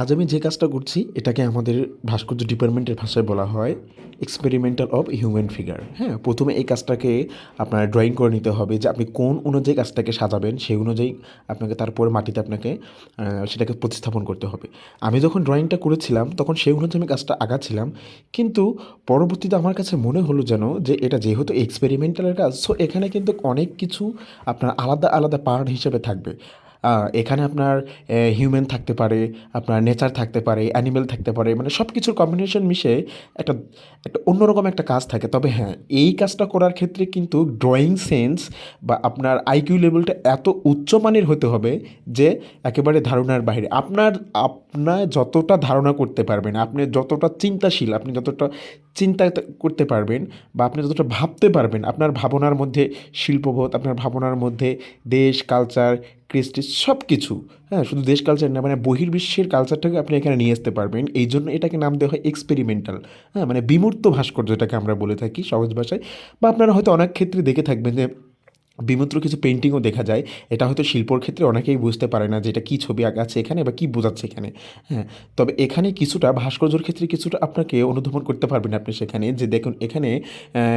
আজ আমি যে কাজটা করছি, এটাকে আমাদের ভাস্কর্য ডিপার্টমেন্টের ভাষায় বলা হয় এক্সপেরিমেন্টাল অফ হিউম্যান ফিগার হ্যাঁ প্রথমে এই কাজটাকে আপনার ড্রয়িং করে নিতে হবে যে আপনি কোন অনুযায়ী কাজটাকে সাজাবেন, সেই অনুযায়ী আপনাকে তারপরে মাটিতে আপনাকে সেটাকে প্রতিস্থাপন করতে হবে। আমি যখন ড্রয়িংটা করেছিলাম, তখন সেই অনুযায়ী আমি কাজটা আগাচ্ছিলাম, কিন্তু পরবর্তীতে আমার কাছে মনে হলো যেন যে এটা যেহেতু এক্সপেরিমেন্টালের কাজ সো এখানে কিন্তু অনেক কিছু আপনার আলাদা আলাদা পার্ট হিসেবে থাকবে। এখানে আপনার হিউম্যান থাকতে পারে, আপনার নেচার থাকতে পারে অ্যানিমেল থাকতে পারে মানে সব কিছুর কম্বিনেশন মিশে একটা একটা অন্যরকম একটা কাজ থাকে। তবে হ্যাঁ এই কাজটা করার ক্ষেত্রে কিন্তু ড্রয়িং সেন্স বা আপনার আইকিউ লেভেলটা এত উচ্চমানের হতে হবে যে একেবারে ধারণার বাইরে আপনার আপনার যতটা ধারণা করতে পারবেন, আপনি যতটা চিন্তাশীল, আপনি যতটা চিন্তা করতে পারবেন বা আপনি যতটা ভাবতে পারবেন, আপনার ভাবনার মধ্যে শিল্পবোধ, আপনার ভাবনার মধ্যে দেশ কালচার কৃষ্টি সব কিছু হ্যাঁ শুধু দেশ কালচার না মানে বহির্বিশ্বের কালচারটাকে আপনি এখানে নিয়ে আসতে পারবেন। এই জন্য এটাকে নাম দেওয়া হয় এক্সপেরিমেন্টাল হ্যাঁ মানে বিমূর্ত ভাস্কর্য যেটাকে আমরা বলে থাকি সহজ ভাষায়। বা আপনারা হয়তো অনেক ক্ষেত্রে দেখে থাকবেন যে বিমূর্ত কিছু পেন্টিংও দেখা যায়। এটা হয়তো শিল্পর ক্ষেত্রে অনেকেই বুঝতে পারে না যে এটা কী ছবি আঁকা আছে এখানে বা কী বোঝাচ্ছে এখানে। হ্যাঁ তবে এখানে কিছুটা ভাস্কর্যর ক্ষেত্রে কিছুটা আপনাকে অনুধাবন করতে পারবেন আপনি সেখানে যে দেখুন এখানে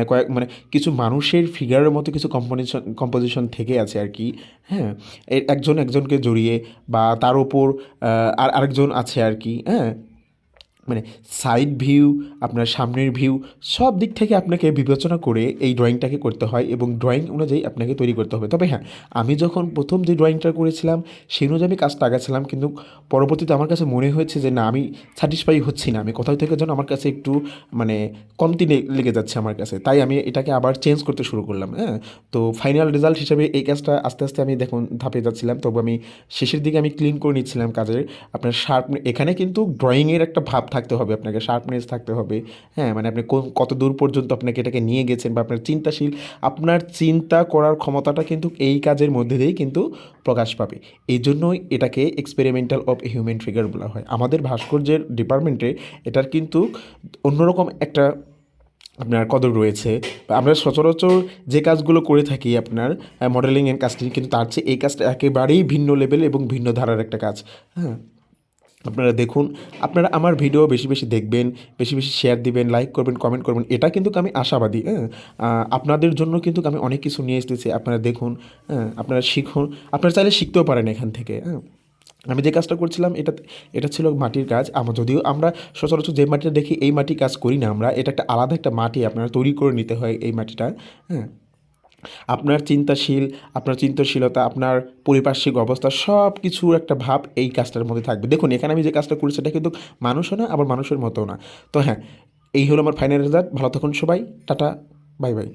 কয়েক মানে কিছু মানুষের ফিগারের মতো কিছু কম্পোজিশন কম্পোজিশন থেকে আছে আর কি। হ্যাঁ একজন একজনকে জড়িয়ে বা তার ওপর আর আরেকজন আছে আর কি। হ্যাঁ মানে সাইড ভিউ আপনার সামনের ভিউ সব দিক থেকে আপনাকে বিবেচনা করে এই ড্রয়িংটাকে করতে হয় এবং ড্রয়িং অনুযায়ী আপনাকে তৈরি করতে হবে। তবে হ্যাঁ আমি যখন প্রথম যে ড্রয়িংটা করেছিলাম সেই অনুযায়ী আমি কাজটা আগাছিলাম কিন্তু পরবর্তীতে আমার কাছে মনে হয়েছে যে, না, আমি স্যাটিসফাই হচ্ছি না। আমি কোথাও থেকে যেন আমার কাছে একটু মানে কমতি লেগে যাচ্ছে আমার কাছে। তাই আমি এটাকে আবার চেঞ্জ করতে শুরু করলাম হ্যাঁ? তো ফাইনাল রেজাল্ট হিসেবে এই কাজটা আস্তে আস্তে আমি দেখুন, ধাপে যাচ্ছিলাম। তবু আমি শেষের দিকে আমি ক্লিন করে নিচ্ছিলাম কাজের। আপনার শার্প এখানে কিন্তু ড্রয়িংয়ের একটা ভাব থাকতে হবে, আপনাকে শার্পনেস থাকতে হবে। হ্যাঁ মানে আপনি কোন, কত দূর পর্যন্ত আপনাকে এটাকে নিয়ে গেছেন বা আপনার চিন্তাশীল, আপনার চিন্তা করার ক্ষমতাটা কিন্তু এই কাজের মধ্যে দিয়েই কিন্তু প্রকাশ পাবে। এই জন্যই এটাকে এক্সপেরিমেন্টাল অফ হিউম্যান ফিগার বলা হয়। আমাদের ভাস্কর্যের ডিপার্টমেন্টে এটার কিন্তু অন্যরকম একটা আপনার কদর রয়েছে। আমরা সচরাচর যে কাজগুলো করে থাকি আপনার মডেলিং এর কাজটি, কিন্তু তার চেয়ে এই কাজটা একেবারেই ভিন্ন লেভেল এবং ভিন্ন ধারার একটা কাজ। হ্যাঁ। আপনারা দেখুন, আপনারা আমার ভিডিও বেশি বেশি দেখবেন, বেশি বেশি শেয়ার দিবেন লাইক করবেন কমেন্ট করবেন, এটা কিন্তু আমি আশাবাদী হ্যাঁ। আপনাদের জন্য কিন্তু আমি অনেক কিছু নিয়ে এসেছি, আপনারা দেখুন হ্যাঁ আপনারা শিখুন, আপনারা চাইলে শিখতেও পারেন এখান থেকে হ্যাঁ। আমি যে কাজটা করছিলাম, এটা এটা ছিল মাটির কাজ আমার যদিও আমরা সচরাচর যে মাটিটা দেখি, এই মাটি কাজ করি না আমরা, এটা একটা আলাদা একটা মাটি আপনারা তৈরি করে নিতে হয় এই মাটিটা হ্যাঁ। আপনার চিন্তাশীল, আপনার চিন্তাশীলতা, আপনার পরিপার্শ্বিক অবস্থা সব কিছুর একটা ভাব এই কাজটার মধ্যে থাকবে। দেখুন, এখানে আমি যে কাজটা করি সেটা কিন্তু মানুষও না, আবার মানুষের মতো না। তো হ্যাঁ এই হলো আমার ফাইনাল রেজাল্ট ভালো থাকুন সবাই। Tata bye bye